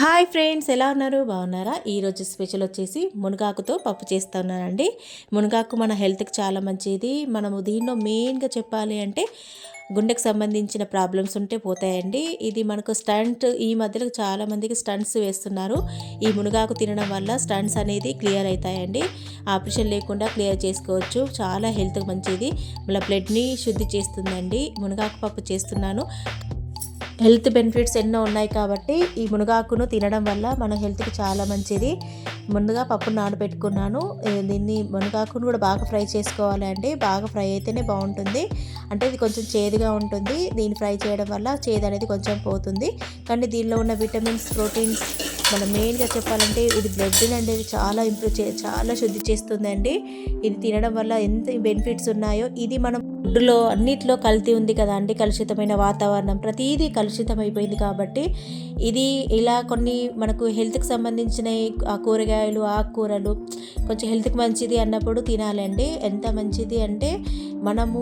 Hi friends ఎలా ఉన్నారు? బాగున్నారా? ఈరోజు స్పెషల్ వచ్చేసి మునగాకుతో పప్పు చేస్తున్నానండి. మునగాకు మన హెల్త్కి చాలా మంచిది. మనము దీనిలో మెయిన్గా చెప్పాలి అంటే గుండెకు సంబంధించిన ప్రాబ్లమ్స్ ఉంటే పోతాయండి. ఇది మనకు స్టంట్ ఈ మధ్యలో చాలామందికి స్టంట్స్ వేస్తున్నారు. ఈ మునగాకు తినడం వల్ల స్టంట్స్ అనేది క్లియర్ అవుతాయండి. ఆపరేషన్ లేకుండా క్లియర్ చేసుకోవచ్చు. చాలా హెల్త్కి మంచిది. మళ్ళీ బ్లడ్ని శుద్ధి చేస్తుందండి. మునగాకు పప్పు చేస్తున్నాను. హెల్త్ బెనిఫిట్స్ ఎన్నో ఉన్నాయి కాబట్టి ఈ మునగాకును తినడం వల్ల మన హెల్త్కి చాలా మంచిది. ముందుగా పప్పును నానబెట్టుకున్నాను. దీన్ని మునగాకును కూడా బాగా ఫ్రై చేసుకోవాలండి బాగా ఫ్రై అయితేనే బాగుంటుంది. అంటే ఇది కొంచెం చేదుగా ఉంటుంది. దీన్ని ఫ్రై చేయడం వల్ల చేదు అనేది కొంచెం పోతుంది. కానీ దీనిలో ఉన్న విటమిన్స్ ప్రోటీన్స్ మనం మెయిన్గా చెప్పాలంటే ఇది బ్లడ్ని అనేది చాలా ఇంప్రూవ్ చే చాలా శుద్ధి చేస్తుందండి. ఇది తినడం వల్ల ఎంత బెనిఫిట్స్ ఉన్నాయో ఇది మనం ఫుడ్లో అన్నిట్లో కల్తీ ఉంది కదా అండి కలుషితమైన వాతావరణం. ప్రతిదీ కలుషితం అయిపోయింది కాబట్టి ఇది ఇలా కొన్ని మనకు హెల్త్కి సంబంధించిన ఆ కూరగాయలు ఆకుకూరలు కొంచెం హెల్త్కి మంచిది అన్నప్పుడు తినాలండి. ఎంత మంచిది అంటే మనము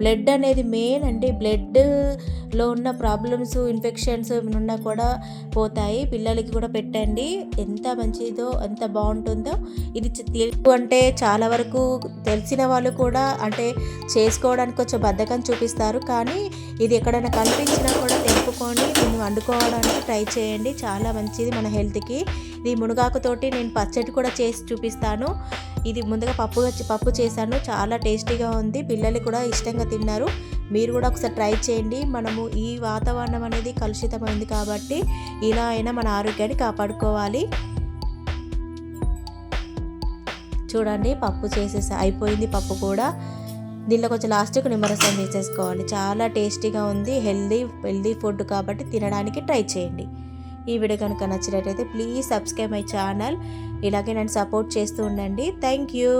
బ్లడ్ అనేది మెయిన్ అంటే బ్లడ్లో ఉన్న ప్రాబ్లమ్స్ ఇన్ఫెక్షన్స్ ఉన్నా కూడా పోతాయి. పిల్లలకి కూడా పెట్టండి. ఎంత మంచిదో ఎంత బాగుంటుందో ఇది తెలుగు అంటే చాలా వరకు తెలిసిన వాళ్ళు కూడా అంటే చేసుకోవడానికి కొంచెం బద్ధకం చూపిస్తారు. కానీ ఇది ఎక్కడైనా కనిపించినా కూడా తెలుపుకొని దీన్ని వండుకోవడానికి ట్రై చేయండి. చాలా మంచిది మన హెల్త్కి ఇది మునగాకుతోటి నేను పచ్చడి కూడా చేసి చూపిస్తాను. ఇది ముందుగా పప్పు పప్పు చేశాను. చాలా టేస్టీగా ఉంది. పిల్లలు కూడా ఇష్టంగా తిన్నారు. మీరు కూడా ఒకసారి ట్రై చేయండి. మనము ఈ వాతావరణం అనేది కలుషితమైంది కాబట్టి ఇలా అయినా మన ఆరోగ్యాన్ని కాపాడుకోవాలి. చూడండి పప్పు చేసేసి అయిపోయింది పప్పు కూడా. దీనిలో కొంచెం లాస్ట్కి నిమ్మరసం వేసేసుకోవాలి. చాలా టేస్టీగా ఉంది. హెల్దీ హెల్దీ ఫుడ్ కాబట్టి తినడానికి ట్రై చేయండి. ఈ వీడియో కనుక నచ్చినట్టయితే ప్లీజ్ సబ్స్క్రైబ్ మై ఛానల్ ఇలాగే నన్ను సపోర్ట్ చేస్తూ ఉండండి. Thank you